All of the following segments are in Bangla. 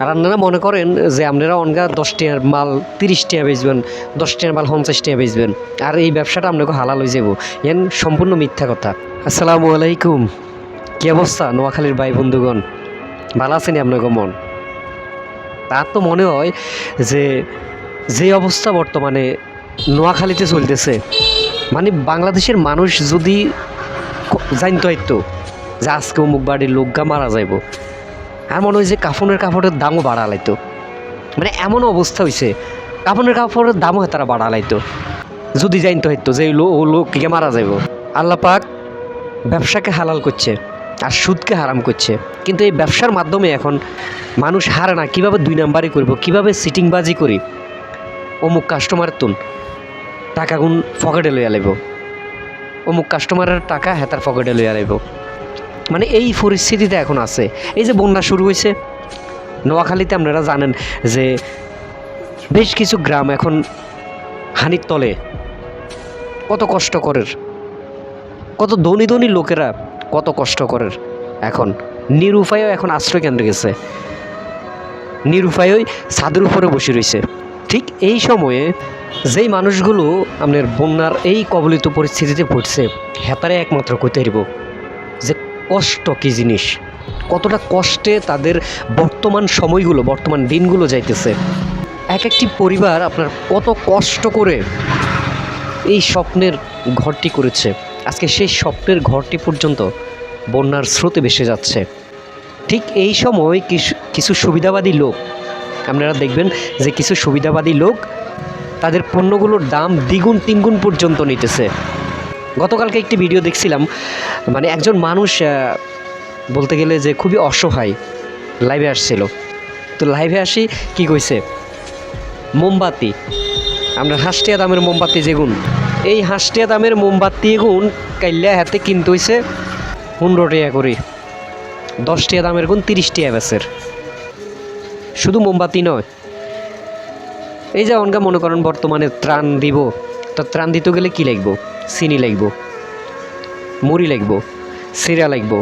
আর আপনারা মনে করেন যে আপনারা অনগা দশ টাকার মাল, তিরিশ টাকা বেচবেন, দশ টাকার মাল, পঞ্চাশ টাকা বেচবেন, আর এই ব্যবসাটা আপনাকে হালাল হয়ে যাব। এন সম্পূর্ণ মিথ্যা কথা। আসসালামু আলাইকুম। কী অবস্থা নোয়াখালীর ভাই বন্ধুগণ? ভালো আছেন আপনাকে মন? তার তো মনে হয় যে যে অবস্থা বর্তমানে নোয়াখালীতে চলতেছে মানে বাংলাদেশের মানুষ যদি জানতো হয়তো যে আজকে অমুক বাড়ির লোকগা মারা যাইব আর মনে হয় যে কাফনের কাপড়ের দামও বাড়ালাইতো। মানে এমন অবস্থা হয়েছে কাফনের কাপড়ের দামও তারা বাড়ালাইতো। যদি জানতো হয়তো যে লো ও লোককে মারা যাইব। আল্লাহ পাক ব্যবসাকে হালাল করছে আর সুদকে হারাম করছে। কিন্তু এই ব্যবসার মাধ্যমে এখন মানুষ হারে না, কীভাবে দুই নাম্বারই করব, কীভাবে সিটিংবাজি করি? অমুক কাস্টমার তুন, টাকা গুণ পকেটে লইয়া লাইব। অমুক কাস্টমারের টাকা হেতার পকেটে লইয়া লাইব। মানে এই পরিস্থিতিতে এখন আছে। এই যে বন্যা শুরু হয়েছে, নোয়াখালীতে আপনারা জানেন যে বেশ কিছু গ্রাম এখন হানির তলে। কত কষ্ট করের, কত ধনী ধনী লোকেরা কত কষ্ট করের এখন। নিরুপায়ও এখন আশ্রয় কেন্দ্রে গেছে। নিরুপায়ই ছাদের উপরে বসে রয়েছে। ঠিক এই সময়ে যেই মানুষগুলো আপনার বন্যার এই কবলিত পরিস্থিতিতে পড়ছে, হেতারে একমাত্র কইতে যে কষ্ট কী জিনিস? কতটা কষ্টে তাদের বর্তমান সময়গুলো, বর্তমান দিনগুলো যাইতেছে। এক একটি পরিবার আপনার কত কষ্ট করে এই স্বপ্নের ঘরটি করেছে। আজকে সেই স্বপ্নের ঘরটি পর্যন্ত বন্যার স্রোতে ভেসে যাচ্ছে। ঠিক এই সময় কিছু কিছু সুবিধাবাদী লোক, আপনারা দেখবেন যে কিছু সুবিধাবাদী লোক তাদের পণ্যগুলোর দাম দ্বিগুণ, তিনগুণ পর্যন্ত নিতেছে। গতকালকে একটি ভিডিও দেখছিলাম মানে একজন মানুষ বলতে গেলে যে খুবই অসহায় লাইভে আসছিল। তো লাইভে আসি, কি কইছে? মোমবাতি। আমরা হাঁসটিয়া দামের মোমবাতি যেগুন। এই হাঁসটিয়া দামের মোমবাতি এগুন কাইল্লা হাতে কিনতে হইছে পনেরো টাকা করে। দশ টাকা দামের গুণ তিরিশ টাকা শুধু মোমবাতি নয় এই যে অনগা মনে করেন বর্তমানে ত্রাণ দিব, তো ত্রাণ দিতে গেলে কি লাগবো? চিনি লাগবো, মুড়ি লাগবো, সিরা লাগবো,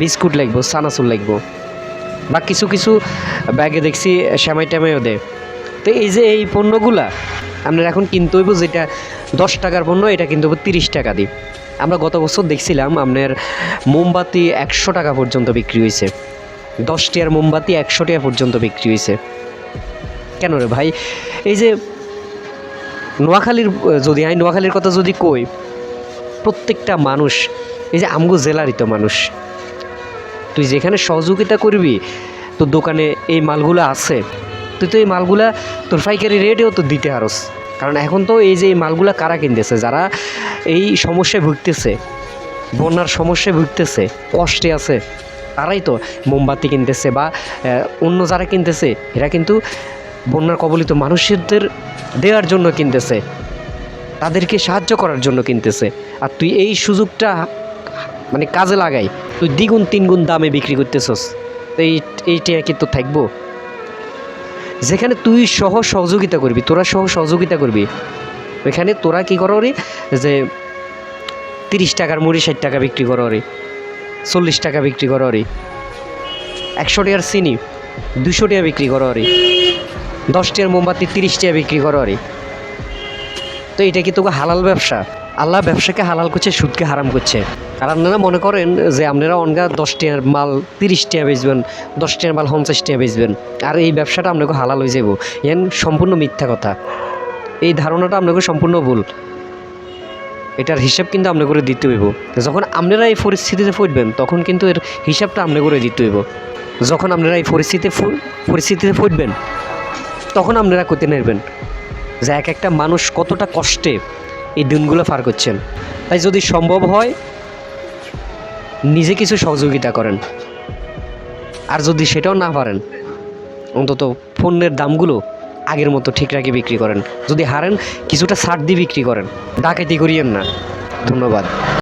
বিস্কুট লাগবো সানাসুর লাগবো, বা কিছু কিছু ব্যাগে দেখছি শ্যামাই ট্যামাইও দেয়। তো এই যে এই পণ্যগুলা আপনার এখন কিনতে হইব যেটা দশ টাকার পণ্য, এটা কিন্তু তিরিশ টাকা দিই আমরা গত বছর দেখছিলাম আপনার মোমবাতি একশো টাকা পর্যন্ত বিক্রি হয়েছে দশটি আর মোমবাতি একশো টাকা পর্যন্ত বিক্রি হয়েছে কেন রে ভাই? এই যে নোয়াখালীর, যদি আমি নোয়াখালীর কথা যদি কই, প্রত্যেকটা মানুষ, এই যে আমগো জেলারই তো মানুষ। তুই যেখানে সহযোগিতা করবি, তোর দোকানে এই মালগুলো আছে, তুই তো এই মালগুলা তোর পাইকারি রেটেও তো দিতে পারস কারণ এখন তো এই যে এই মালগুলা কারা কিনতেছে? যারা এই সমস্যায় ভুগতেছে, বন্যার সমস্যায় ভুগতেছে, কষ্টে আছে, তারাই তো মোমবাতি কিনতেছে বা অন্য যারা কিনতেছে, এরা কিন্তু বন্যার কবলিত মানুষদের দেওয়ার জন্য কিনতেছে। তাদেরকে সাহায্য করার জন্য কিনতেছে। আর তুই এই সুযোগটা মানে কাজে লাগাই। তুই দ্বিগুণ, তিনগুণ দামে বিক্রি করতেছস। তো এই, এইটা কি তো থাকব? যেখানে তুই সহ সহযোগিতা করবি, তোরা সহ সহযোগিতা করবি, ওইখানে তোরা কি করো রে? যে তিরিশ টাকার মুড়ি, ষাট টাকা বিক্রি করো রে। চল্লিশ টাকা বিক্রি করো রে। একশো টাকার চিনি দুশো টাকা বিক্রি করো রে। দশ টাকার মোমবাতি, তিরিশ টাকা বিক্রি করো রে তো এটা কি তোকে হালাল ব্যবসা? আল্লাহ ব্যবসাকে হালাল করছে, সুদকে হারাম করছে। আর আপনারা মনে করেন যে আপনারা অনগা দশ টাকার মাল, তিরিশ টাকা বেচবেন, দশ টাকার মাল পঞ্চাশ টাকা বেচবেন, আর এই ব্যবসাটা আপনাকে হালাল হয়ে যাব এন সম্পূর্ণ মিথ্যা কথা। এই ধারণাটা আপনাকে সম্পূর্ণ ভুল। এটার হিসাব কিন্তু আপনি করে দিতে হইব। যখন আপনারা এই পরিস্থিতিতে ফুটবেন তখন কিন্তু এর হিসাবটা আপনি করে দিতে হইব। যখন আপনারা এই পরিস্থিতিতে পরিস্থিতিতে পড়বেন তখন আপনারা করতে নেবেন যে এক একটা মানুষ কতটা কষ্টে এই দিনগুলো পার করছেন। তাই যদি সম্ভব হয়, নিজে কিছু সহযোগিতা করেন। আর যদি সেটাও না পারেন, অন্তত পণ্যের দামগুলো আগের মতো ঠিক রাখে বিক্রি করেন। যদি হারেন, কিছুটা ছাড় দিয়ে বিক্রি করেন। ডাকাতি করিয়েন না। ধন্যবাদ।